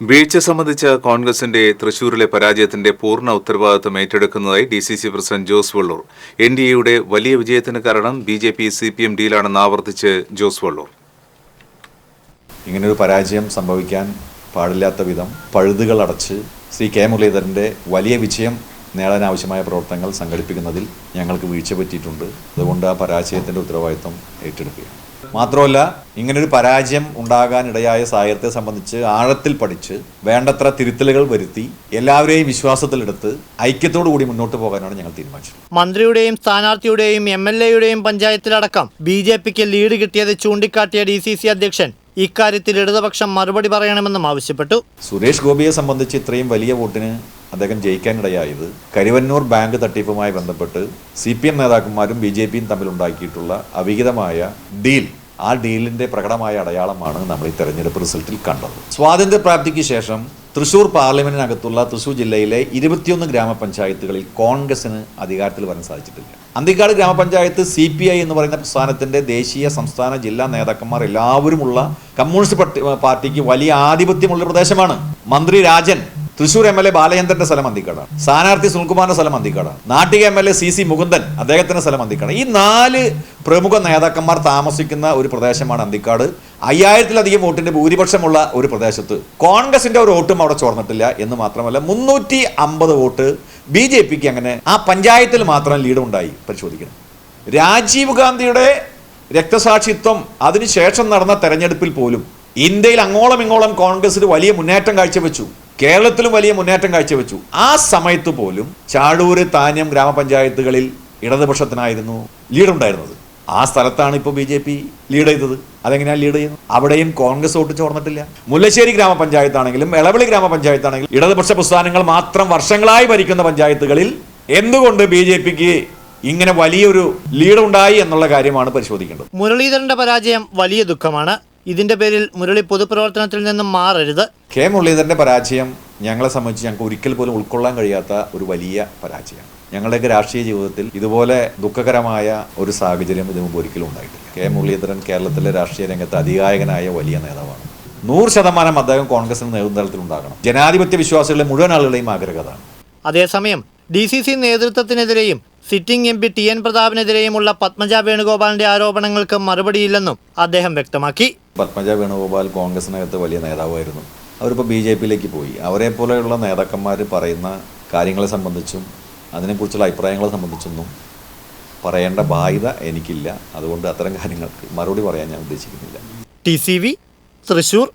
വീഴ്ച സംബന്ധിച്ച കോൺഗ്രസിന്റെ തൃശൂരിലെ പരാജയത്തിന്റെ പൂർണ ഉത്തരവാദിത്വം ഏറ്റെടുക്കുന്നതായി D C C president Jose Valloor. N D എയുടെ വലിയ വിജയത്തിന് കാരണം B J P C P M ഡിയിലാണെന്ന് ആവർത്തിച്ച് ജോസ് വള്ളൂർ. ഇങ്ങനൊരു പരാജയം സംഭവിക്കാൻ പാടില്ലാത്ത വിധം പഴുതുകൾ അടച്ച് ശ്രീ കെ മുരളീധരന്റെ വലിയ വിജയം നേടാനാവശ്യമായ പ്രവർത്തനങ്ങൾ സംഘടിപ്പിക്കുന്നതിൽ ഞങ്ങൾക്ക് വീഴ്ച പറ്റിയിട്ടുണ്ട്. അതുകൊണ്ട് ആ പരാജയത്തിന്റെ ഉത്തരവാദിത്വം ഏറ്റെടുക്കുകയാണ്. മാത്രമല്ല ഇങ്ങനൊരു പരാജയം ഉണ്ടാകാനിടയായ സാഹചര്യത്തെ സംബന്ധിച്ച് ആഴത്തിൽ പഠിച്ച് വേണ്ടത്ര തിരുത്തലുകൾ വരുത്തി എല്ലാവരെയും വിശ്വാസത്തിലെടുത്ത് ഐക്യത്തോടു കൂടി മുന്നോട്ട് പോകാനാണ് ഞങ്ങൾ തീരുമാനിച്ചത്. മന്ത്രിയുടെയും സ്ഥാനാർത്ഥിയുടെയും എം എൽ എയുടെയും പഞ്ചായത്തിലടക്കം ബി ജെ പിക്ക് ലീഡ് കിട്ടിയത് ചൂണ്ടിക്കാട്ടിയ ഡി സി സി അധ്യക്ഷൻ. ഇക്കാര്യത്തിൽ ഇടതുപക്ഷം മറുപടി പറയണമെന്നും ആവശ്യപ്പെട്ടു. സുരേഷ് ഗോപിയെ സംബന്ധിച്ച് ഇത്രയും വലിയ വോട്ടിന് അദ്ദേഹം ജയിക്കാനിടയായത് കരുവന്നൂർ ബാങ്ക് തട്ടിപ്പുമായി ബന്ധപ്പെട്ട് സി പി എം നേതാക്കന്മാരും ബി ജെ പിയും തമ്മിലുണ്ടാക്കിയിട്ടുള്ള അവിഹിതമായ ഡീൽ. ആ ഡീലിന്റെ പ്രകടമായ അടയാളമാണ് നമ്മൾ ഈ തെരഞ്ഞെടുപ്പ് റിസൾട്ടിൽ കണ്ടത്. സ്വാതന്ത്ര്യപ്രാപ്തിക്ക് ശേഷം തൃശൂർ പാർലമെന്റിനകത്തുള്ള തൃശൂർ ജില്ലയിലെ ഇരുപത്തിയൊന്ന് ഗ്രാമപഞ്ചായത്തുകളിൽ കോൺഗ്രസിന് അധികാരത്തിൽ വരാൻ സാധിച്ചിട്ടില്ല. അന്തിക്കാട് ഗ്രാമപഞ്ചായത്ത് സി പി ഐ എന്ന് പറയുന്ന പ്രസ്ഥാനത്തിന്റെ ദേശീയ സംസ്ഥാന ജില്ലാ നേതാക്കന്മാർ എല്ലാവരുമുള്ള കമ്മ്യൂണിസ്റ്റ് പാർട്ടിക്ക് വലിയ ആധിപത്യമുള്ള പ്രദേശമാണ്. മന്ത്രി Rajan Thrissur M L A ബാലചന്ദ്രന്റെ സ്ഥലം അന്തിക്കാടാണ്. സ്ഥാനാർത്ഥി സുനിൽകുമാറിന്റെ സ്ഥലം അന്തിക്കാടാണ്. Nattika M L A C C Mukundan അദ്ദേഹത്തിന്റെ സ്ഥലം അന്തിക്കാടാണ്. ഈ നാല് പ്രമുഖ നേതാക്കന്മാർ താമസിക്കുന്ന ഒരു പ്രദേശമാണ് അന്തിക്കാട്. അയ്യായിരത്തിലധികം വോട്ടിന്റെ ഭൂരിപക്ഷമുള്ള ഒരു പ്രദേശത്ത് കോൺഗ്രസിന്റെ ഒരു വോട്ടും അവിടെ ചോർന്നിട്ടില്ല എന്ന് മാത്രമല്ല മുന്നൂറ്റി അമ്പത് വോട്ട് ബി ജെ പിക്ക് അങ്ങനെ ആ പഞ്ചായത്തിൽ മാത്രം ലീഡുണ്ടായി പരിശോധിക്കണം. രാജീവ് ഗാന്ധിയുടെ രക്തസാക്ഷിത്വം അതിനുശേഷം നടന്ന തെരഞ്ഞെടുപ്പിൽ പോലും ഇന്ത്യയിൽ അങ്ങോളം ഇങ്ങോളം കോൺഗ്രസിന് വലിയ മുന്നേറ്റം കാഴ്ചവെച്ചു. കേരളത്തിലും വലിയ മുന്നേറ്റം കാഴ്ചവെച്ചു. ആ സമയത്ത് പോലും ചാടൂര് താന്യം ഗ്രാമപഞ്ചായത്തുകളിൽ ഇടതുപക്ഷത്തിനായിരുന്നു ലീഡ് ഉണ്ടായിരുന്നത്. ആ സ്ഥലത്താണ് ഇപ്പോൾ ബി ജെ പി ലീഡ് ചെയ്തത്. അതെങ്ങനെയാണ് ലീഡ് ചെയ്യുന്നത്? അവിടെയും കോൺഗ്രസ് വോട്ട് ചോർന്നിട്ടില്ല. മുല്ലശ്ശേരി ഗ്രാമപഞ്ചായത്താണെങ്കിലും എളവിളി ഗ്രാമപഞ്ചായത്താണെങ്കിലും ഇടതുപക്ഷ പ്രസ്ഥാനങ്ങൾ മാത്രം വർഷങ്ങളായി ഭരിക്കുന്ന പഞ്ചായത്തുകളിൽ എന്തുകൊണ്ട് ബി ജെ പിക്ക് ഇങ്ങനെ വലിയൊരു ലീഡ് ഉണ്ടായി എന്നുള്ള കാര്യമാണ് പരിശോധിക്കേണ്ടത്. മുരളീധരന്റെ പരാജയം വലിയ ദുഃഖമാണ്. ഇതിന്റെ പേരിൽ മുരളി പൊതുപ്രവർത്തനത്തിൽ നിന്നും മാറരുത്. കെ മുരളീധരന്റെ പരാജയം ഞങ്ങളെ സംബന്ധിച്ച് ഞങ്ങൾക്ക് ഒരിക്കൽ പോലും ഉൾക്കൊള്ളാൻ കഴിയാത്ത ഒരു വലിയ പരാജയമാണ് ഞങ്ങളുടെയൊക്കെ രാഷ്ട്രീയ ജീവിതത്തിൽ ഇതുപോലെ ദുഃഖകരമായ ഒരു സാഹചര്യം ഇതിനു മുമ്പ് ഒരിക്കലും ഉണ്ടായിട്ടില്ല. കെ മുരളീധരൻ കേരളത്തിലെ രാഷ്ട്രീയ രംഗത്ത് അധികായകനായ വലിയ നേതാവാണ്. നൂറ് ശതമാനം അദ്ദേഹം കോൺഗ്രസിന് നേതൃത്വത്തിൽ ഉണ്ടാകണം. ജനാധിപത്യ വിശ്വാസികളുടെ മുഴുവൻ ആളുകളെയും ആഗ്രഹതാണ്. അതേസമയം D C C നേതൃത്വത്തിനെതിരെയും sitting M P T N പ്രതാപിനെതിരെയുമുള്ള Padmaja വേണുഗോപാലിന്റെ ആരോപണങ്ങൾക്ക് മറുപടിയില്ലെന്നും അദ്ദേഹം വ്യക്തമാക്കി. പത്മജ വേണുഗോപാൽ കോൺഗ്രസിനകത്ത് വലിയ നേതാവായിരുന്നു. അവരിപ്പോൾ ബി ജെ പിയിലേക്ക് പോയി. അവരെ പോലെയുള്ള നേതാക്കന്മാർ പറയുന്ന കാര്യങ്ങളെ സംബന്ധിച്ചും അതിനെക്കുറിച്ചുള്ള അഭിപ്രായങ്ങളെ സംബന്ധിച്ചൊന്നും പറയേണ്ട ബാധ്യത എനിക്കില്ല. അതുകൊണ്ട് അത്തരം കാര്യങ്ങൾക്ക് മറുപടി പറയാൻ ഞാൻ ഉദ്ദേശിക്കുന്നില്ല. T C V Thrissur